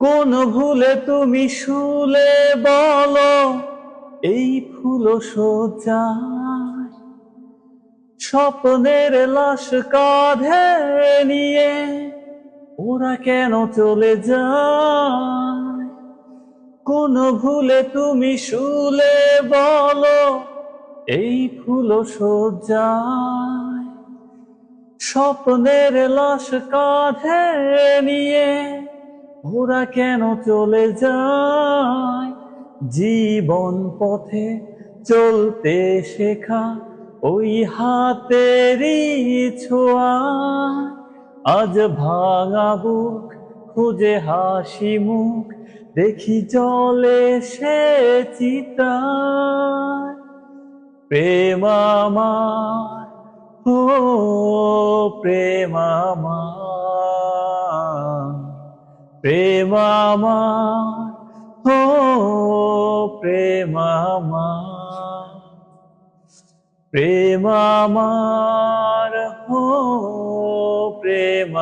কোন ভুলে তুমি শুলে বলো, এই ফুল সজ্জায় স্বপ্নের লাশ কাঁধে নিয়ে ওরা কেন চলে যায়? কোন ভুলে তুমি শুলে বলো, এই ফুল সজ্জায় স্বপ্নের লাশ কাঁধে নিয়ে ওরা কেন চলে যায়? জীবন পথে চলতে শেখা ওই হাতেরই ছোঁয়া। আজ ভাঙা বুক, খুঁজে হাসি মুখ, দেখি চলে সে চিতায় প্রেম আমার, ও প্রেম আমার। প্রেম আমার ও প্রেম আমার। প্রেম আমার ও প্রেম